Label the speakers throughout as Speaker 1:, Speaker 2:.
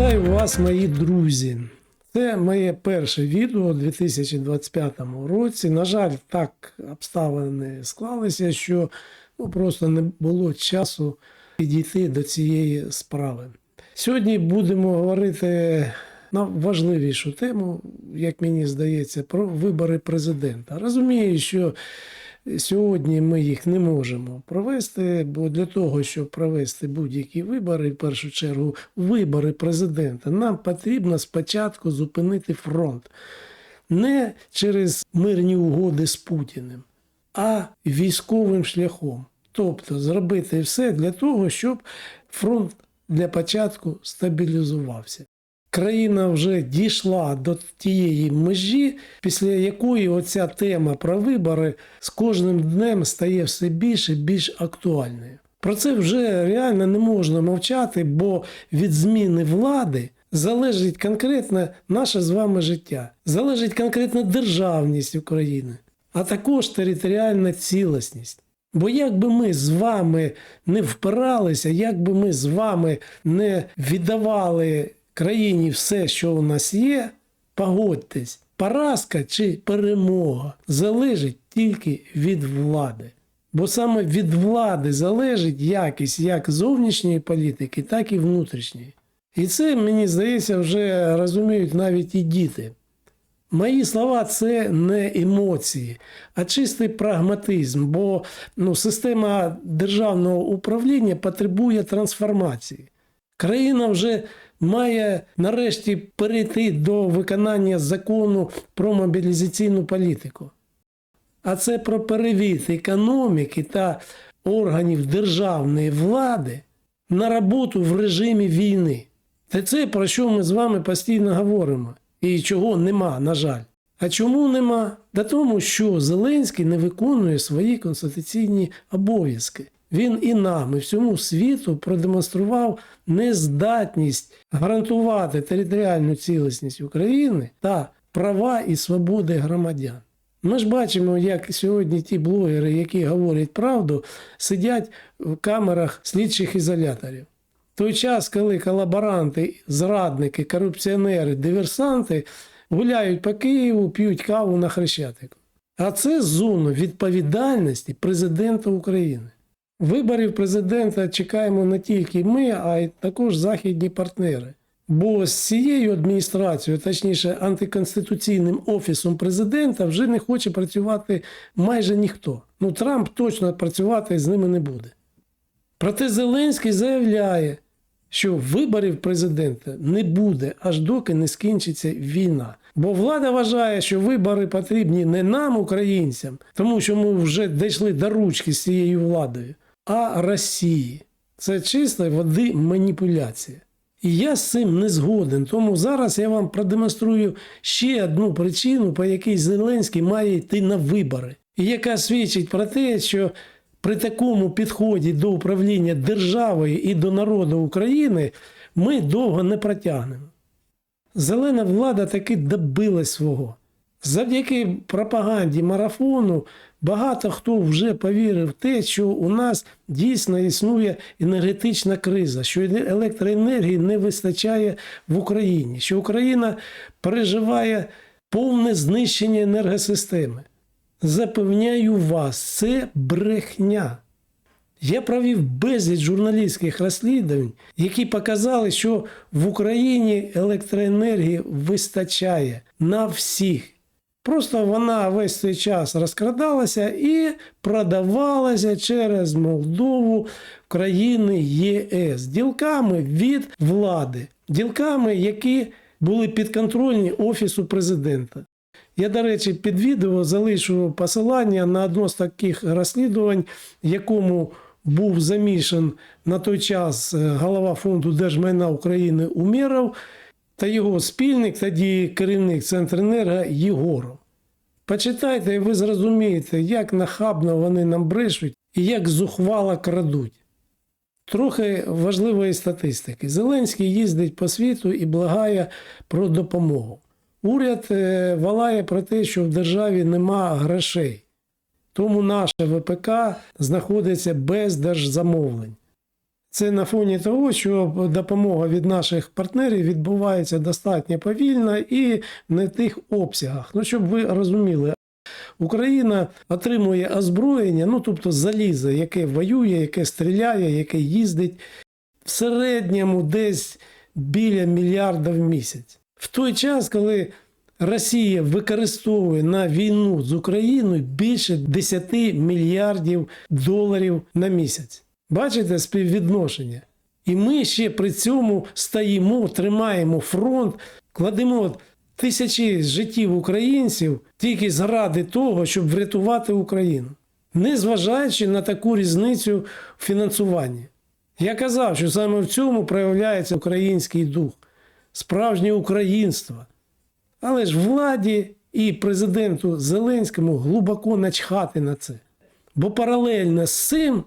Speaker 1: Вітаю вас, мої друзі. Це моє перше відео у 2025 році. На жаль, так обставини склалися, що ну, просто не було часу підійти до цієї справи. Сьогодні будемо говорити на важливішу тему, як мені здається, про вибори президента. Розумію, що Сьогодні ми їх не можемо провести, бо для того, щоб провести будь-які вибори, в першу чергу вибори президента, нам потрібно спочатку зупинити фронт не через мирні угоди з Путіним, а військовим шляхом. Тобто зробити все для того, щоб фронт для початку стабілізувався. Країна вже дійшла до тієї межі, після якої оця тема про вибори з кожним днем стає все більше і більш актуальною. Про це вже реально не можна мовчати, бо від зміни влади залежить конкретно наше з вами життя, залежить конкретно державність України, а також територіальна цілісність. Бо як би ми з вами не впиралися, як би ми з вами не віддавали країні все, що у нас є, погодьтесь, поразка чи перемога залежить тільки від влади. Бо саме від влади залежить якість як зовнішньої політики, так і внутрішньої. І це, мені здається, вже розуміють навіть і діти. Мої слова це не емоції, а чистий прагматизм, бо ну, система державного управління потребує трансформації. Країна вже має нарешті перейти до виконання закону про мобілізаційну політику. А це про перевід економіки та органів державної влади на роботу в режимі війни. Це це про що ми з вами постійно говоримо, і чого нема, на жаль. А чому нема? Да тому, що Зеленський не виконує свої конституційні обов'язки. Він і нам, і всьому світу продемонстрував нездатність гарантувати територіальну цілісність України та права і свободи громадян. Ми ж бачимо, як сьогодні ті блогери, які говорять правду, сидять в камерах слідчих ізоляторів. В той час, коли колаборанти, зрадники, корупціонери, диверсанти гуляють по Києву, п'ють каву на Хрещатику. А це зона відповідальності президента України. Виборів президента чекаємо не тільки ми, а й також західні партнери. Бо з цією адміністрацією, точніше, антиконституційним офісом президента, вже не хоче працювати майже ніхто. Ну, Трамп точно працювати з ними не буде. Проте Зеленський заявляє, що виборів президента не буде, аж доки не скінчиться війна. Бо влада вважає, що вибори потрібні не нам, українцям, тому що ми вже дійшли до ручки з цією владою, а Росії. Це чиста води маніпуляція. І я з цим не згоден. Тому зараз я вам продемонструю ще одну причину, по якій Зеленський має йти на вибори, і яка свідчить про те, що при такому підході до управління державою і до народу України ми довго не протягнемо. Зелена влада таки добилась свого. Завдяки пропаганді марафону багато хто вже повірив в те, що у нас дійсно існує енергетична криза, що електроенергії не вистачає в Україні, що Україна переживає повне знищення енергосистеми. Запевняю вас, це брехня. Я провів безліч журналістських розслідувань, які показали, що в Україні електроенергії вистачає на всіх. Просто вона весь цей час розкрадалася і продавалася через Молдову країни ЄС ділками від влади, ділками, які були підконтрольні Офісу президента. Я, до речі, під відео залишу посилання на одно з таких розслідувань, якому був замішан на той час е, голова фонду держмайна України Умєров та його спільник, тоді керівник Центренерго Єгоров. Почитайте, і ви зрозумієте, як нахабно вони нам брешуть і як зухвало крадуть. Трохи важливої статистики. Зеленський їздить по світу і благає про допомогу. Уряд е, валає про те, що в державі нема грошей. Тому наше ВПК знаходиться без держзамовлень. Це на фоні того, що допомога від наших партнерів відбувається достатньо повільно і не тих обсягах. Ну, щоб ви розуміли, Україна отримує озброєння, ну тобто залізо, яке воює, яке стріляє, яке їздить в середньому десь біля мільярда в місяць. В той час, коли Росія використовує на війну з Україною більше 10 мільярдів доларів на місяць. Бачите співвідношення? І ми ще при цьому стоїмо, тримаємо фронт, кладемо тисячі життів українців тільки заради того, щоб врятувати Україну, незважаючи на таку різницю в фінансуванні. Я казав, що саме в цьому проявляється український дух, справжнє українство. Але ж владі і президенту Зеленському глибоко начхати на це. Бо паралельно з цим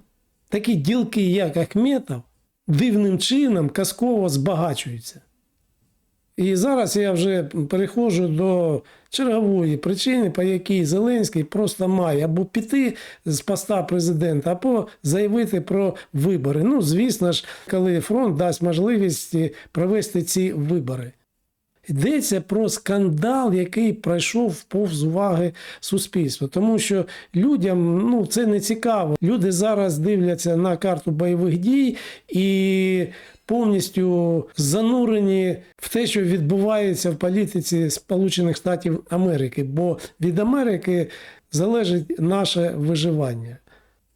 Speaker 1: такі ділки, як Ахметов, дивним чином казково збагачуються. І зараз я вже переходжу до чергової причини, по якій Зеленський просто має або піти з поста президента, або заявити про вибори. Ну, звісно ж, коли фронт дасть можливість провести ці вибори. Йдеться про скандал, який пройшов повз уваги суспільства, тому що людям ну це не цікаво. Люди зараз дивляться на карту бойових дій і повністю занурені в те, що відбувається в політиці Сполучених Штатів Америки, бо від Америки залежить наше виживання.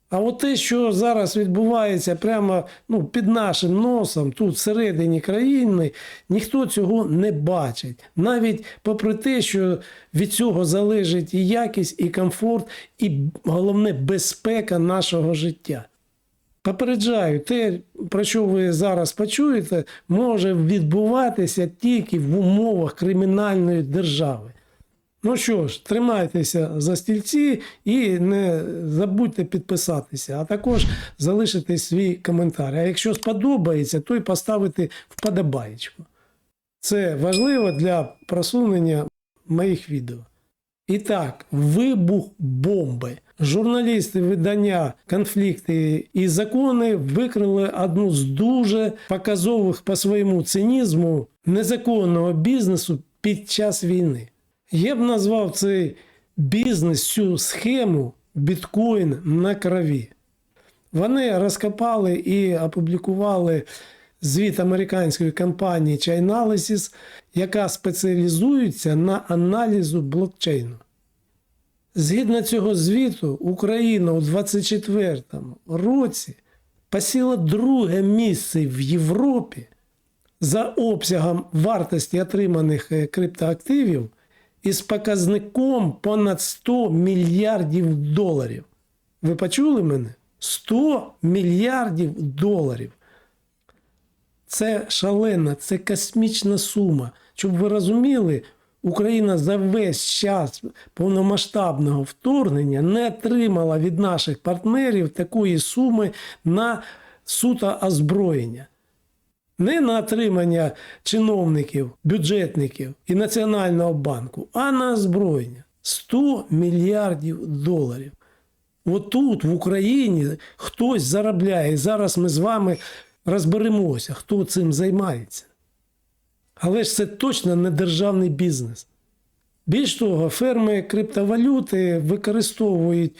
Speaker 1: А от те, що зараз відбувається прямо ну, під нашим носом, тут всередині країни, ніхто цього не бачить. Навіть попри те, що від цього залежить і якість, і комфорт, і головне безпека нашого життя. Попереджаю, те, про що ви зараз почуєте, може відбуватися тільки в умовах кримінальної держави. Ну що ж, тримайтеся за стільці і не забудьте підписатися, а також залишити свій коментар. А якщо сподобається, то й поставити вподобаєчку. Це важливо для просунення моїх відео. І так, вибух бомби. Журналісти видання конфлікти і закони викрили одну з дуже показових по своєму цинізму незаконного бізнесу під час війни. Я б назвав цей бізнес, цю схему біткоін на крові. Вони розкопали і опублікували звіт американської компанії Chainalysis, яка спеціалізується на аналізу блокчейну. Згідно цього звіту, Україна у 2024 році посіла друге місце в Європі за обсягом вартості отриманих е, криптоактивів із показником понад 100 мільярдів доларів. Ви почули мене? 100 мільярдів доларів. Це шалена, це космічна сума. Щоб ви розуміли, Україна за весь час повномасштабного вторгнення не отримала від наших партнерів такої суми на суто озброєння. Не на отримання чиновників, бюджетників і Національного банку, а на озброєння 100 мільярдів доларів. Отут, в Україні, хтось заробляє. І зараз ми з вами розберемося, хто цим займається. Але ж це точно не державний бізнес. Більш того, ферми криптовалюти використовують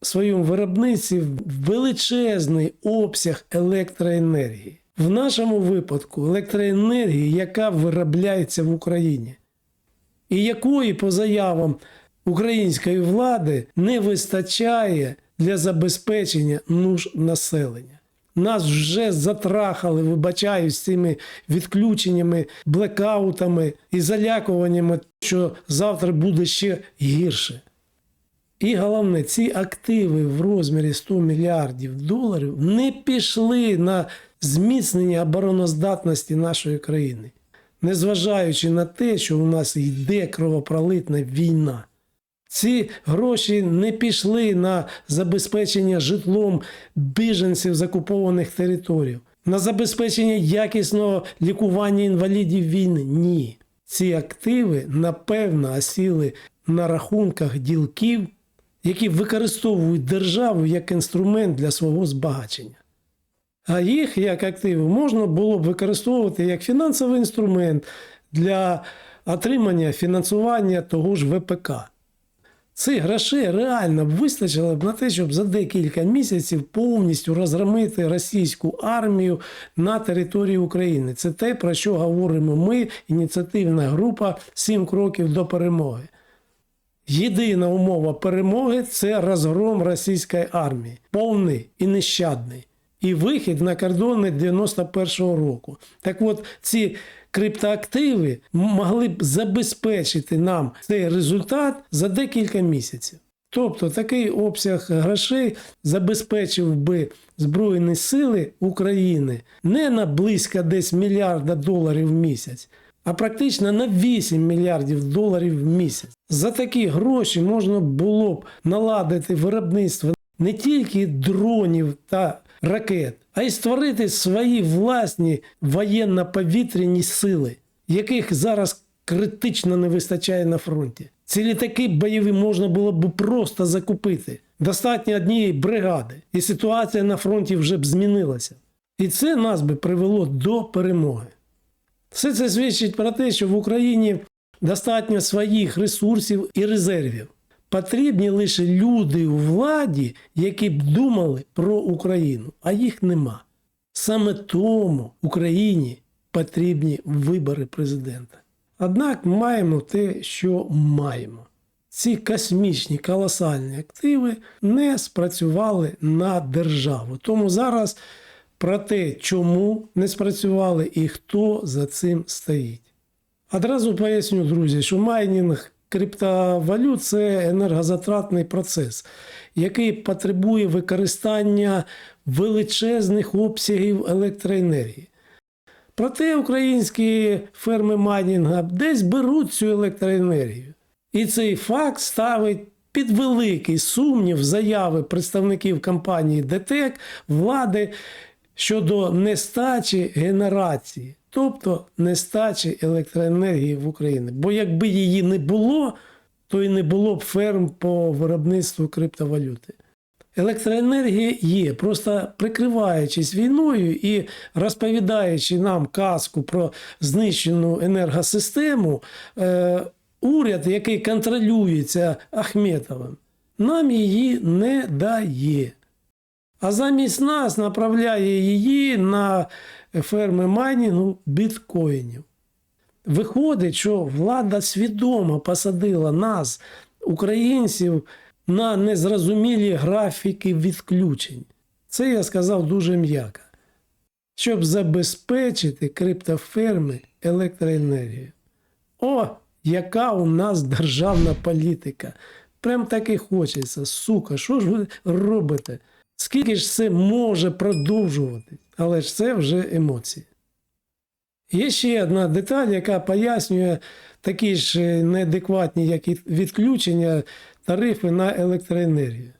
Speaker 1: в своєму виробництві величезний обсяг електроенергії. В нашому випадку електроенергії, яка виробляється в Україні, і якої, по заявам української влади, не вистачає для забезпечення нужд населення. Нас вже затрахали, вибачаю, з цими відключеннями, блекаутами і залякуваннями, що завтра буде ще гірше. І головне, ці активи в розмірі 100 мільярдів доларів не пішли на зміцнення обороноздатності нашої країни, незважаючи на те, що у нас йде кровопролитна війна. Ці гроші не пішли на забезпечення житлом біженців з окупованих територій, на забезпечення якісного лікування інвалідів війни. Ні. Ці активи напевно осіли на рахунках ділків, які використовують державу як інструмент для свого збагачення. А їх як активи можна було б використовувати як фінансовий інструмент для отримання фінансування того ж ВПК. Цих грошей реально б вистачило б на те, щоб за декілька місяців повністю розгромити російську армію на території України. Це те, про що говоримо ми, ініціативна група «Сім кроків до перемоги. Єдина умова перемоги це розгром російської армії, повний і нещадний, і вихід на кордони 91-го року. Так от ці криптоактиви могли б забезпечити нам цей результат за декілька місяців. Тобто такий обсяг грошей забезпечив би Збройні сили України не на близько десь мільярда доларів в місяць, а практично на 8 мільярдів доларів в місяць. За такі гроші можна було б наладити виробництво не тільки дронів та ракет, а й створити свої власні воєнно-повітряні сили, яких зараз критично не вистачає на фронті. Ці літаки бойові можна було б просто закупити. Достатньо однієї бригади, і ситуація на фронті вже б змінилася. І це нас би привело до перемоги. Все це свідчить про те, що в Україні достатньо своїх ресурсів і резервів. Потрібні лише люди у владі, які б думали про Україну, а їх нема. Саме тому Україні потрібні вибори президента. Однак маємо те, що маємо. Ці космічні колосальні активи не спрацювали на державу. Тому зараз про те, чому не спрацювали і хто за цим стоїть. Одразу поясню, друзі, що майнінг криптовалют це енергозатратний процес, який потребує використання величезних обсягів електроенергії. Проте українські ферми майнінга десь беруть цю електроенергію. І цей факт ставить під великий сумнів заяви представників компанії ДТЕК влади щодо нестачі генерації, тобто нестачі електроенергії в Україні. Бо якби її не було, то і не було б ферм по виробництву криптовалюти. Електроенергія є, просто прикриваючись війною і розповідаючи нам казку про знищену енергосистему, е, уряд, який контролюється Ахметовим, нам її не дає. А замість нас направляє її на ферми майнінгу біткоїнів. Виходить, що влада свідомо посадила нас, українців, на незрозумілі графіки відключень. Це я сказав дуже м'яко. Щоб забезпечити криптоферми електроенергією. О, яка у нас державна політика! Прям так і хочеться, сука, що ж ви робите? Скільки ж це може продовжувати? Але ж це вже емоції. Є ще одна деталь, яка пояснює такі ж е, неадекватні, як і відключення тарифи на електроенергію.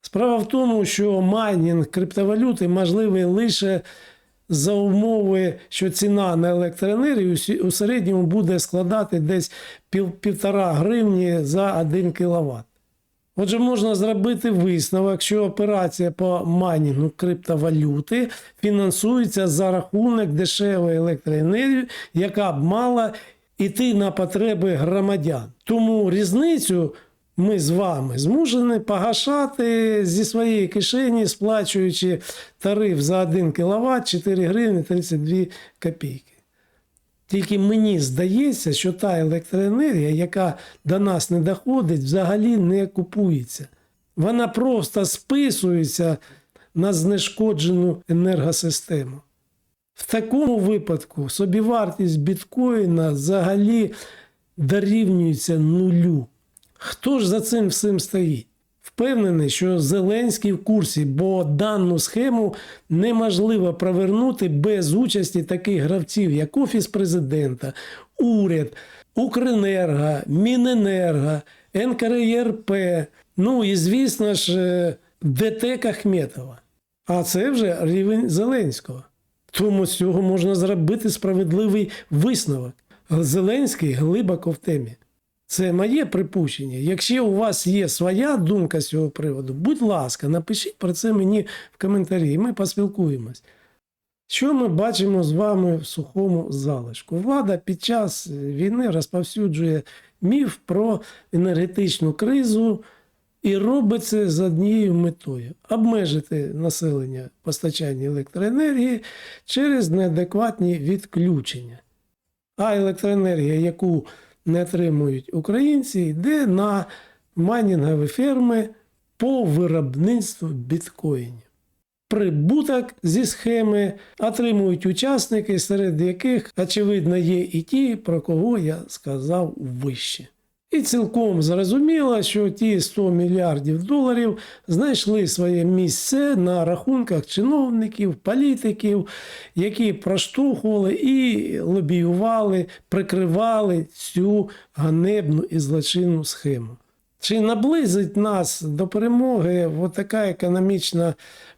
Speaker 1: Справа в тому, що майнінг криптовалюти можливий лише за умови, що ціна на електроенергію у середньому буде складати десь пів, півтора гривні за 1 кВт. Отже, можна зробити висновок, що операція по майнінгу криптовалюти фінансується за рахунок дешевої електроенергії, яка б мала йти на потреби громадян. Тому різницю ми з вами змушені погашати зі своєї кишені, сплачуючи тариф за 1 кВт 4 гривні 32 копійки. Тільки мені здається, що та електроенергія, яка до нас не доходить, взагалі не купується. Вона просто списується на знешкоджену енергосистему. В такому випадку собівартість біткоїна взагалі дорівнюється нулю. Хто ж за цим всім стоїть? Впевнений, що Зеленський в курсі, бо дану схему неможливо провернути без участі таких гравців, як Офіс президента, уряд, Укренерго, Міненерго, НКРЄРП, ну і, звісно ж, е, ДТЕК Ахметова. А це вже рівень Зеленського. Тому з цього можна зробити справедливий висновок. Зеленський глибоко в темі. Це моє припущення. Якщо у вас є своя думка з цього приводу, будь ласка, напишіть про це мені в коментарі, і ми поспілкуємось. Що ми бачимо з вами в сухому залишку? Влада під час війни розповсюджує міф про енергетичну кризу і робить це з однією метою обмежити населення постачання електроенергії через неадекватні відключення. А електроенергія, яку не отримують українці, йде на майнінгові ферми по виробництву біткоїнів. Прибуток зі схеми отримують учасники, серед яких, очевидно, є і ті, про кого я сказав вище. І цілком зрозуміло, що ті 100 мільярдів доларів знайшли своє місце на рахунках чиновників, політиків, які проштовхували і лобіювали, прикривали цю ганебну і злочинну схему. Чи наблизить нас до перемоги така економічна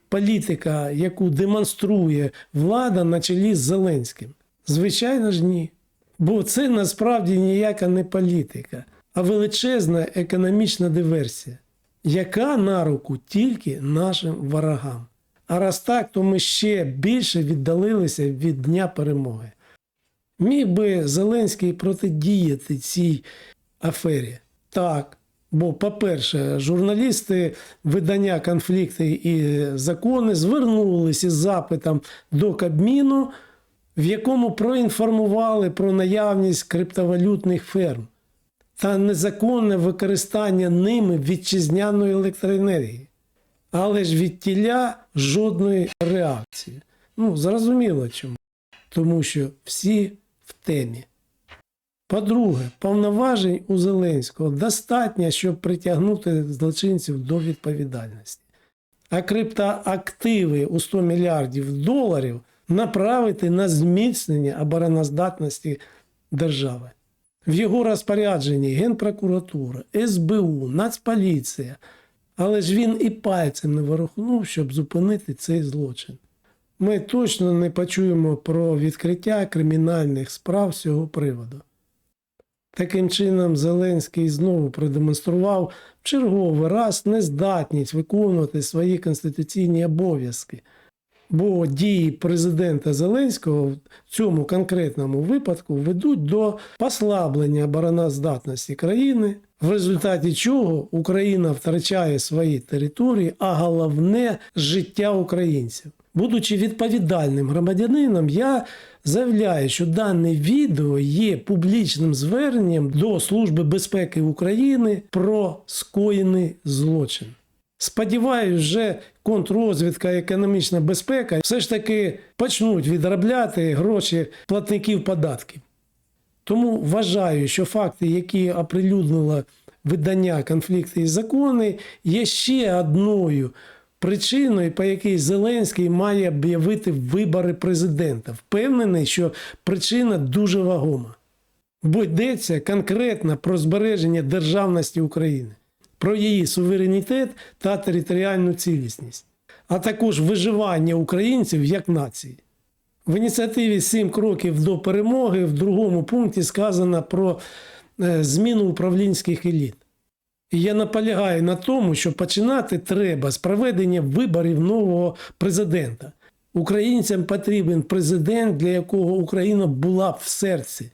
Speaker 1: політика, яку демонструє влада на чолі з Зеленським? Звичайно ж, ні. Бо це насправді ніяка не політика, а величезна економічна диверсія, яка на руку тільки нашим ворогам. А раз так, то ми ще більше віддалилися від Дня перемоги. Міг би Зеленський протидіяти цій афері? Так. Бо, по-перше, журналісти видання конфлікти і закони звернулися із запитом до Кабміну, в якому проінформували про наявність криптовалютних ферм та незаконне використання ними вітчизняної електроенергії. Але ж від тіля жодної реакції. Ну, зрозуміло чому. Тому що всі в темі. По-друге, повноважень у Зеленського достатньо, щоб притягнути злочинців до відповідальності. А криптоактиви у 100 мільярдів доларів направити на зміцнення обороноздатності держави. В його розпорядженні Генпрокуратура, СБУ, Нацполіція. Але ж він і пальцем не ворухнув, щоб зупинити цей злочин. Ми точно не почуємо про відкриття кримінальних справ з цього приводу. Таким чином, Зеленський знову продемонстрував в черговий раз нездатність виконувати свої конституційні обов'язки. Бо дії президента Зеленського в цьому конкретному випадку ведуть до послаблення обороноздатності країни, в результаті чого Україна втрачає свої території, а головне життя українців. Будучи відповідальним громадянином, я заявляю, що дане відео є публічним зверненням до Служби безпеки України про скоєний злочин. Сподіваюсь, вже контррозвідка економічна безпека все ж таки почнуть відробляти гроші платників податків. Тому вважаю, що факти, які оприлюднило видання конфлікти і закони, є ще одною причиною, по якій Зеленський має об'явити вибори президента. Впевнений, що причина дуже вагома. Бо йдеться конкретно про збереження державності України, про її суверенітет та територіальну цілісність, а також виживання українців як нації. В ініціативі «Сім кроків до перемоги в другому пункті сказано про е, зміну управлінських еліт. І я наполягаю на тому, що починати треба з проведення виборів нового президента. Українцям потрібен президент, для якого Україна була в серці.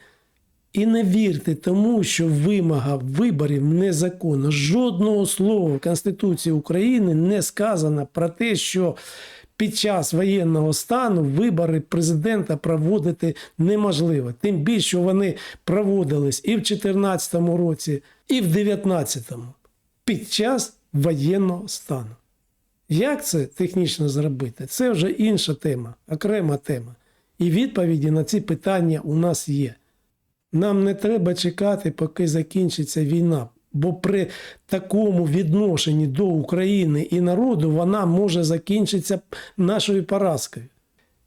Speaker 1: І не вірте тому, що вимога виборів незаконна. Жодного слова в Конституції України не сказано про те, що під час воєнного стану вибори президента проводити неможливо. Тим більше що вони проводились і в 2014 році, і в 2019 під час воєнного стану. Як це технічно зробити? Це вже інша тема, окрема тема. І відповіді на ці питання у нас є. Нам не треба чекати, поки закінчиться війна, бо при такому відношенні до України і народу вона може закінчитися нашою поразкою.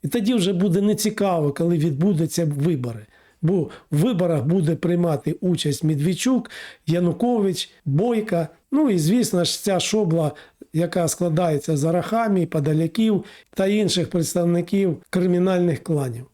Speaker 1: І тоді вже буде нецікаво, коли відбудуться вибори. Бо в виборах буде приймати участь Медведчук, Янукович, Бойка. Ну і, звісно ж, ця шобла, яка складається з арахамій, подаляків та інших представників кримінальних кланів.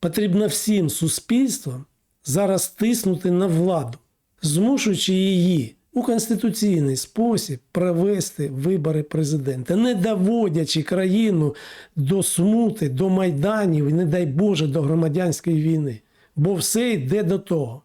Speaker 1: Потрібно всім суспільствам зараз тиснути на владу, змушуючи її у конституційний спосіб провести вибори президента, не доводячи країну до смути, до майданів і, не дай Боже, до громадянської війни. Бо все йде до того.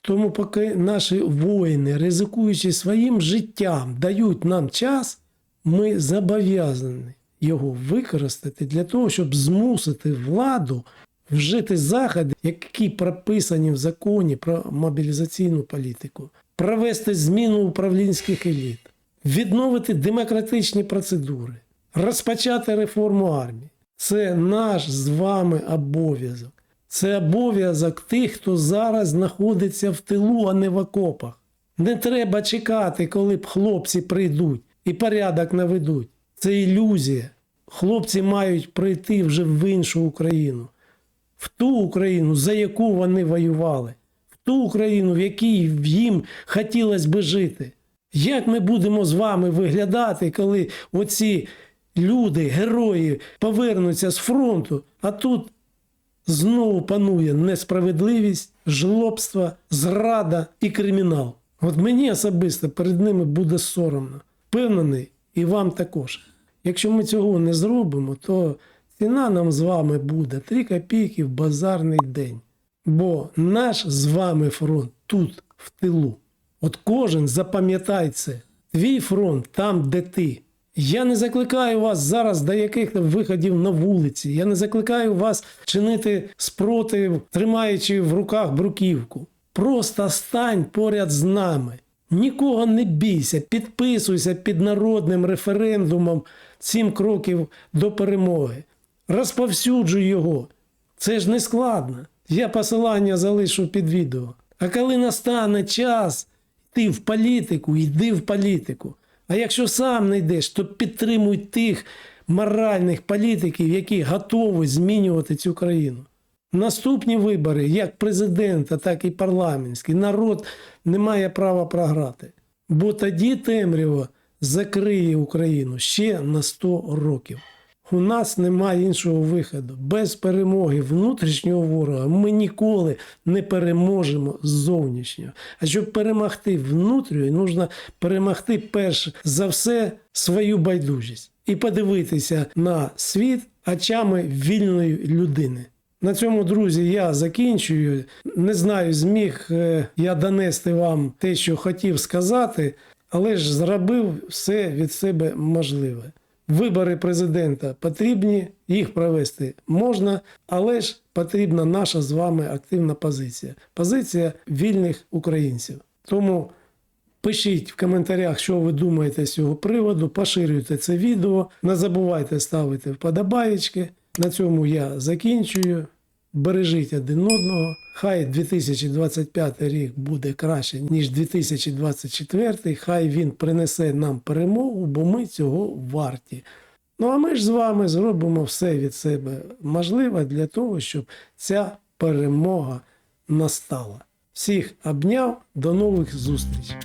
Speaker 1: Тому, поки наші воїни, ризикуючи своїм життям, дають нам час, ми зобов'язані його використати для того, щоб змусити владу вжити заходи, які прописані в законі про мобілізаційну політику, провести зміну управлінських еліт, відновити демократичні процедури, розпочати реформу армії. Це наш з вами обов'язок. Це обов'язок тих, хто зараз знаходиться в тилу, а не в окопах. Не треба чекати, коли б хлопці прийдуть і порядок наведуть. Це ілюзія. Хлопці мають прийти вже в іншу Україну, в ту Україну, за яку вони воювали, в ту Україну, в якій їм хотілося би жити. Як ми будемо з вами виглядати, коли оці люди, герої, повернуться з фронту, а тут знову панує несправедливість, жлобство, зрада і кримінал. От мені особисто перед ними буде соромно. Впевнений, і вам також. Якщо ми цього не зробимо, то ціна нам з вами буде 3 копійки в базарний день. Бо наш з вами фронт тут, в тилу. От кожен запам'ятай це. Твій фронт там, де ти. Я не закликаю вас зараз до яких виходів на вулиці. Я не закликаю вас чинити спротив, тримаючи в руках бруківку. Просто стань поряд з нами. Нікого не бійся, підписуйся під народним референдумом сім кроків до перемоги. Розповсюджуй його. Це ж не складно. Я посилання залишу під відео. А коли настане час йти в політику, йди в політику. А якщо сам не йдеш, то підтримуй тих моральних політиків, які готові змінювати цю країну. Наступні вибори, як президента, так і парламентські, народ не має права програти. Бо тоді темрява закриє Україну ще на 100 років. У нас немає іншого виходу. Без перемоги внутрішнього ворога ми ніколи не переможемо зовнішнього. А щоб перемогти внутрішньо, потрібно перемогти перш за все свою байдужість і подивитися на світ очами вільної людини. На цьому, друзі, я закінчую. Не знаю, зміг е, я донести вам те, що хотів сказати, але ж зробив все від себе можливе. Вибори президента потрібні, їх провести можна, але ж потрібна наша з вами активна позиція. Позиція вільних українців. Тому пишіть в коментарях, що ви думаєте з цього приводу, поширюйте це відео. Не забувайте ставити вподобаєчки. На цьому я закінчую. Бережіть один одного. Хай 2025 рік буде краще, ніж 2024. Хай він принесе нам перемогу, бо ми цього варті. Ну а ми ж з вами зробимо все від себе можливе для того, щоб ця перемога настала. Всіх обняв, до нових зустрічей.